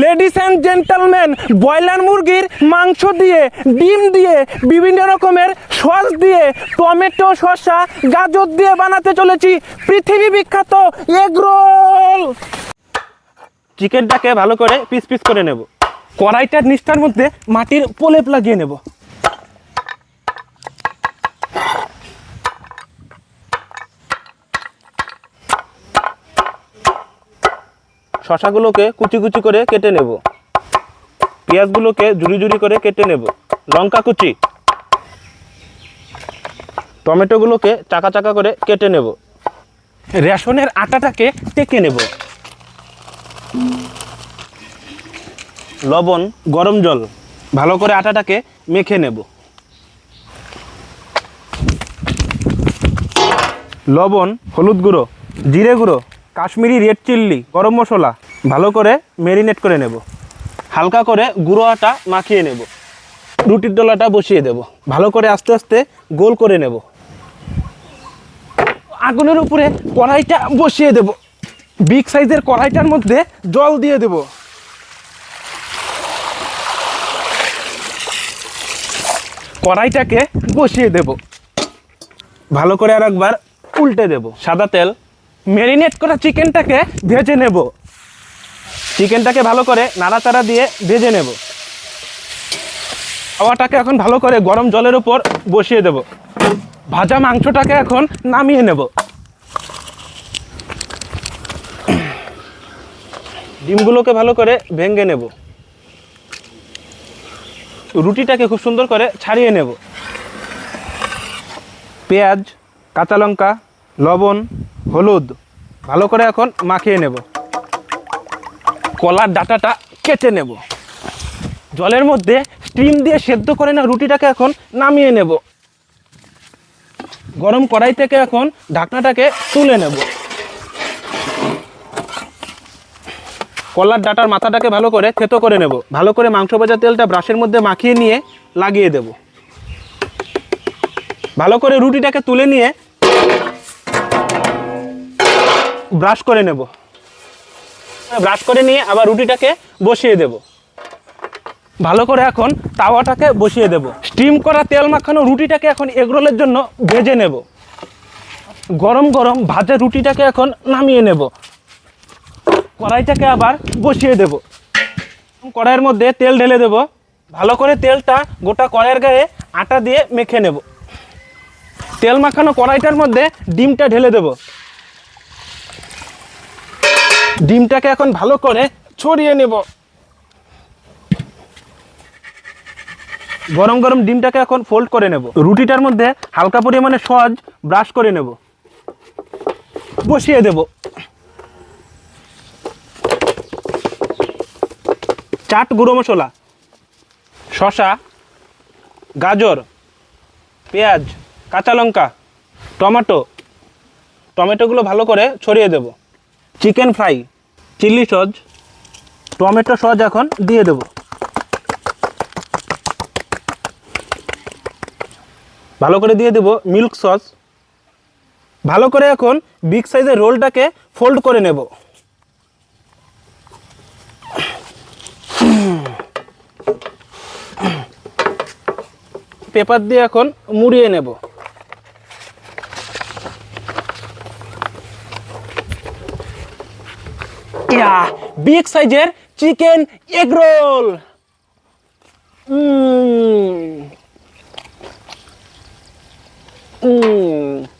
Ladies and gentleman broiler মুরগির মাংস দিয়ে, ডিম দিয়ে, বিভিন্ন রকমের সস দিয়ে, টমেটো, শসা, গাজর দিয়ে বানাতে চলেছি পৃথিবী বিখ্যাত এগরোল চিকেনটাকে ভালো করে পিস পিস করে নেব। কড়াইটার নিষ্ঠার মধ্যে মাটির প্রলেপ লাগিয়ে নেব। শশাগুলোকে কুচি কুচি করে কেটে নেব। পেঁয়াজগুলোকে ঝুড়ি ঝুড়ি করে কেটে নেব। লঙ্কা কুচি। টমেটোগুলোকে চাকা চাকা করে কেটে নেব। রেশনের আটাটাকে টেকে নেব। লবণ, গরম জল, ভালো করে আটাটাকে মেখে নেব। লবণ, হলুদ গুঁড়ো, জিরে গুঁড়ো কাশ্মীরি রেড চিল্লি গরম মশলা, ভালো করে ম্যারিনেট করে নেব। হালকা করে গুঁড়ো আটা মাখিয়ে নেব। রুটির ডলাটা বসিয়ে দেব। ভালো করে আস্তে আস্তে গোল করে নেব। আগুনের উপরে কড়াইটা বসিয়ে দেব। বিগ সাইজের কড়াইটার মধ্যে জল দিয়ে দেব। কড়াইটাকে বসিয়ে দেব। ভালো করে আর একবার উল্টে দেব। সাদা তেল ম্যারিনেট করা চিকেনটাকে ভেজে নেব। চিকেনটাকে ভালো করে নাড়াচাড়া দিয়ে ভেজে নেব। খাওয়াটাকে এখন ভালো করে গরম জলের উপর বসিয়ে দেব। ভাজা মাংসটাকে এখন নামিয়ে নেব। ডিমগুলোকে ভালো করে ভেঙে নেব। রুটিটাকে খুব সুন্দর করে ছাড়িয়ে নেব। পেঁয়াজ, কাঁচা লঙ্কা লবণ, হলুদ, ভালো করে এখন মাখিয়ে নেব। কলার ডাটাটা কেটে নেব। জলের মধ্যে স্টিম দিয়ে সেদ্ধ করে না রুটিটাকে এখন নামিয়ে নেব। গরম কড়াই থেকে এখন ঢাকনাটাকে তুলে নেব। কলার ডাটার মাথাটাকে ভালো করে থেতো করে নেব। ভালো করে মাংস ভাজা তেলটা ব্রাশের মধ্যে মাখিয়ে নিয়ে লাগিয়ে দেব। ভালো করে রুটিটাকে তুলে নিয়ে ব্রাশ করে নেব। ব্রাশ করে নিয়ে আবার রুটিটাকে বসিয়ে দেব। ভালো করে এখন তাওয়াটাকে বসিয়ে দেব। স্টিম করা তেল মাখানো রুটিটাকে এখন এগরোলের জন্য ভেজে নেব। গরম গরম ভাজা রুটিটাকে এখন নামিয়ে নেব। কড়াইটাকে আবার বসিয়ে দেব। কড়াইয়ের মধ্যে তেল ঢেলে দেব। ভালো করে তেলটা গোটা কড়াইয়ের গায়ে আটা দিয়ে মেখে নেব। তেল মাখানো কড়াইটার মধ্যে ডিমটা ঢেলে দেব। ডিমটাকে এখন ভালো করে ছড়িয়ে নেব। গরম গরম ডিমটাকে এখন ফোল্ড করে নেব। রুটিটার মধ্যে হালকা পরিমাণে সজ ব্রাশ করে নেব। বসিয়ে দেব। চাট গুঁড়ো মশলা, শসা, গাজর, পেঁয়াজ, কাঁচা লঙ্কা, টমেটো, টমেটোগুলো ভালো করে ছড়িয়ে দেব। Chicken fry, chilli sauce, tomato sauce এখন দিয়ে দেব। ভালো করে দিয়ে দেব মিল্ক সস। ভালো করে এখন বিগ সাইজের রোলটাকে ফোল্ড করে নেব। পেপার দিয়ে এখন মুড়িয়ে নেব। ইয়া বিগ সাইজের chicken egg roll um Mm.